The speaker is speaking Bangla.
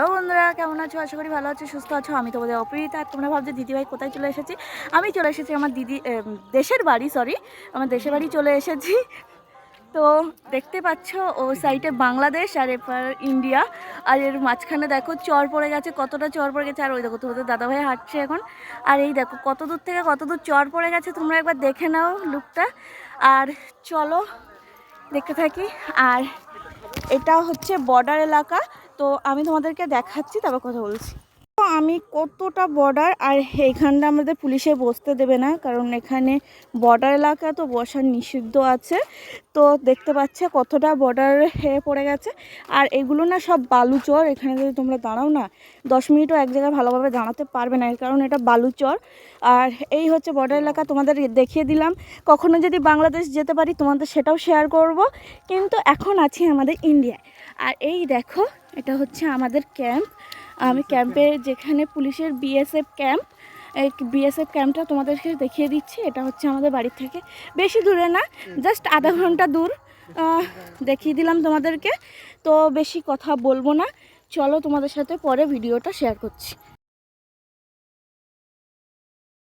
হ্যালো বন্ধুরা, কেমন আছো? আশা করি ভালো আছো, সুস্থ আছো। আমি তোমাদের অপরিতা। আর তোমরা ভাবছ দিদিভাই কোথায় চলে এসেছি? আমি চলে এসেছি আমার দিদি দেশের বাড়ি সরি আমার দেশের বাড়ি চলে এসেছি। তো দেখতে পাচ্ছ, ও সাইডে বাংলাদেশ আর এপার ইন্ডিয়া। আর এর মাঝখানে দেখো, চর পড়ে গেছে, কতটা চর পড়ে গেছে। আর ওই দেখো, তোমাদের দাদাভাই হাঁটছে এখন। আর এই দেখো, কত দূর থেকে কত দূর চর পড়ে গেছে, তোমরা একবার দেখে নাও লুকটা আর চলো, দেখতে থাকি। আর এটা হচ্ছে বর্ডার এলাকা। তো আমি তোমাদেরকে দেখাচ্ছি তারপর কথা বলছি। আমি কতটা বর্ডার আর এইখানটা আমাদের পুলিশে বসতে দেবে না, কারণ এখানে বর্ডার এলাকা তো বসার নিষিদ্ধ আছে। তো দেখতে পাচ্ছে কতটা বর্ডার পড়ে গেছে। আর এগুলো না সব বালুচর এখানে যদি তোমরা দাঁড়াও না, দশ মিনিটও এক জায়গায় ভালোভাবে দাঁড়াতে পারবে না কারণ এটা বালুচর আর এই হচ্ছে বর্ডার এলাকা, তোমাদের দেখিয়ে দিলাম। কখনো যদি বাংলাদেশ যেতে পারি, তোমাদের সেটাও শেয়ার করব। কিন্তু এখন আছি আমাদের ইন্ডিয়ায় আর এই দেখো, এটা হচ্ছে আমাদের ক্যাম্প আমি ক্যাম্পে যেখানে পুলিশের বিএসএফ ক্যাম্প বিএসএফ ক্যাম্পটা তোমাদেরকে দেখিয়ে দিচ্ছি। এটা হচ্ছে আমাদের বাড়ির থেকে। বেশি দূরে না, জাস্ট আধা ঘণ্টা দূর। দেখিয়ে দিলাম তোমাদেরকে। তো বেশি কথা বলব না। চলো তোমাদের সাথে পরে ভিডিওটা শেয়ার করছি।